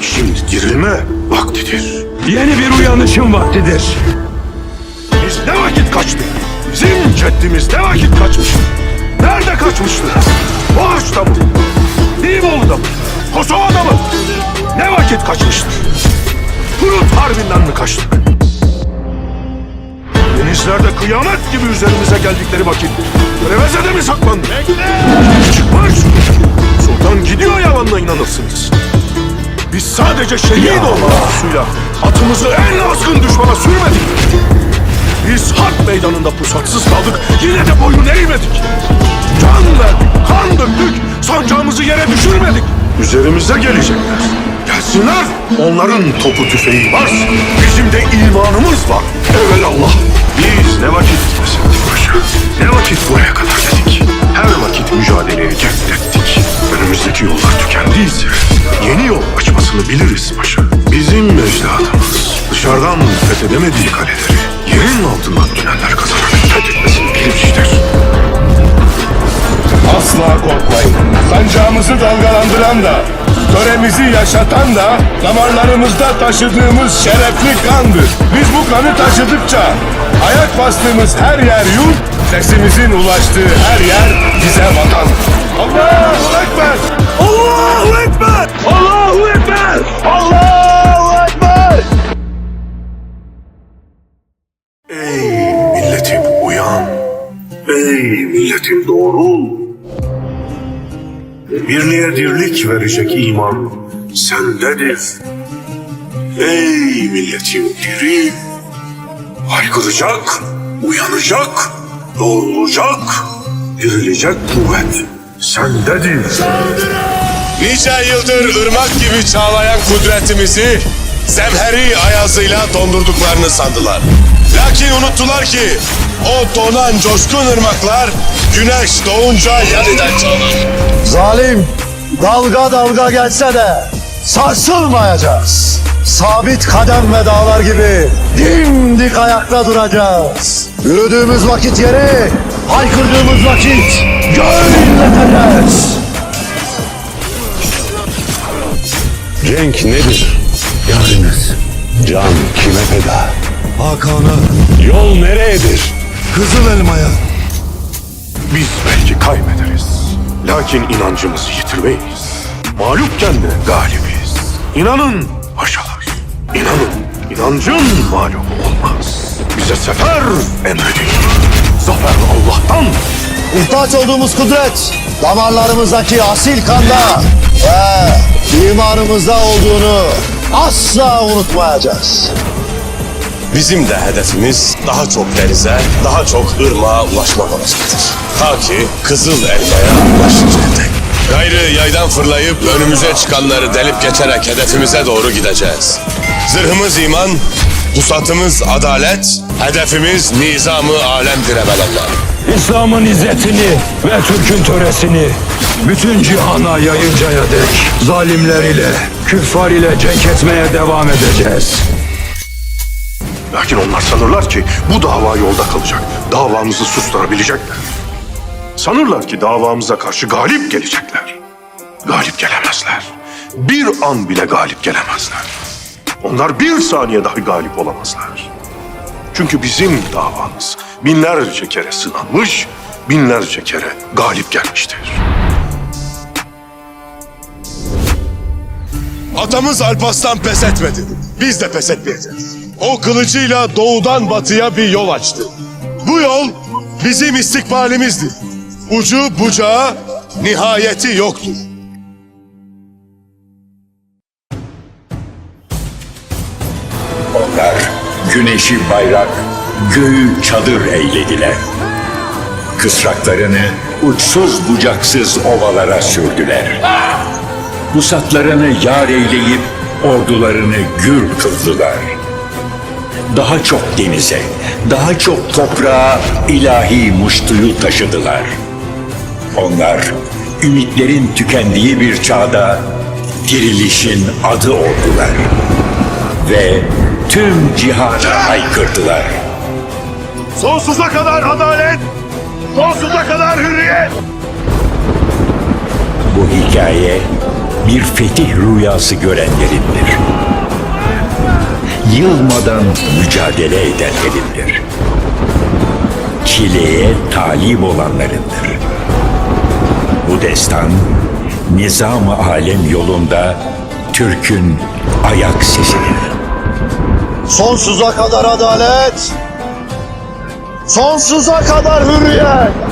Şimdi dirilme vaktidir. Yeni bir uyanışın vaktidir. Biz ne vakit kaçtık? Bizim ceddimiz ne vakit kaçmıştı? Nerede kaçmıştı? Boğaç'ta mı? Nibolu'da mı? Kosova'da mı? Ne vakit kaçmıştı? Prut Harbi'nden mi kaçtık? Denizlerde kıyamet gibi üzerimize geldikleri vakit Preveze'de mi saklandık? Çıkmış! Sultan gidiyor yalanla inanırsınız. Biz sadece şehit olma arzusuyla atımızı en azgın düşmana sürmedik. Biz harp meydanında pusaksız kaldık, yine de boyun eğmedik. Can verdik, kan döktük, sancağımızı yere düşürmedik. Üzerimize gelecekler. Gelsinler, onların topu tüfeği var. Bizim de imanımız var. Evelallah. Biz fethedemediği kaleleri yerin altından tüneller kazarak fethetmesini bilmiştir. Asla korkmayın. Sancağımızı dalgalandıran da, töremizi yaşatan da damarlarımızda taşıdığımız şerefli kandır. Biz bu kanı taşıdıkça ayak bastığımız her yer yurt, sesimizin ulaştığı her yer bize vatan. Allahu Ekber! Allahu Ekber! Allahu Ekber! Allahu milletim doğru. Birliğe dirlik verecek iman sendedir. Ey milletim diri. Haykıracak, uyanacak, doğrulacak, dirilecek kuvvet sendedir. Nice yıldır ırmak gibi çağlayan kudretimizi zemheri ayazıyla dondurduklarını sandılar. Lakin unuttular ki o donan coşkun ırmaklar güneş doğunca yeniden çağlar. Zalim dalga dalga gelse de sarsılmayacağız. Sabit kadem ve dağlar gibi dimdik ayakta duracağız. Yürüdüğümüz vakit yeri, haykırdığımız vakit göğü inleteceğiz. Cenk nedir? Can kime feda? Hakan'a, Yol nereyedir? Kızıl Elma'ya, Biz belki kaybederiz. Lakin inancımızı yitirmeyiz. Mağlupken de galibiz. İnanın paşalar. İnanın. İnancın mağlubu olmaz. Bize sefer emredin. Zafer Allah'tan. muhtaç olduğumuz kudret damarlarımızdaki asil kanda ve imanımızda olduğunu asla unutmayacağız. Bizim de hedefimiz daha çok denize, daha çok ırmağa ulaşmak olacaktır. Ta ki Kızıl Elma'ya ulaşıncaya. Gayrı yaydan fırlayıp önümüze çıkanları delip geçerek hedefimize doğru gideceğiz. Zırhımız iman, pusatımız adalet, hedefimiz nizamı alemdir evelallah. İslam'ın izzetini ve Türk'ün töresini bütün cihana yayıncaya dek zalimler ile, küffar ile cenk etmeye devam edeceğiz. Lakin onlar sanırlar ki bu dava yolda kalacak. Davamızı susturabilecekler. Sanırlar ki davamıza karşı galip gelecekler. Galip gelemezler. Bir an bile galip gelemezler. Onlar bir saniye dahi galip olamazlar. Çünkü bizim davamız binlerce kere sınanmış, binlerce kere galip gelmiştir. Atamız Alparslan pes etmedi. Biz de pes etmeyeceğiz. O kılıcıyla doğudan batıya bir yol açtı. Bu yol bizim istikbalimizdi. Ucu bucağı, nihayeti yoktur. Güneşi bayrak, göğü çadır eylediler. Kısraklarını uçsuz bucaksız ovalara sürdüler. Pusatlarını yar eyleyip ordularını gür kıldılar. Daha çok denize, daha çok toprağa ilahi muştuyu taşıdılar. Onlar ümitlerin tükendiği bir çağda dirilişin adı oldular ve tüm cihana haykırdılar. Sonsuza kadar adalet, sonsuza kadar hürriyet. Bu hikaye bir fetih rüyası görenlerindir. Yılmadan mücadele edenlerindir. Çileye talip olanlarındır. Bu destan, nizam-ı alem yolunda Türk'ün ayak sesidir. Sonsuza kadar adalet, sonsuza kadar hürriyet.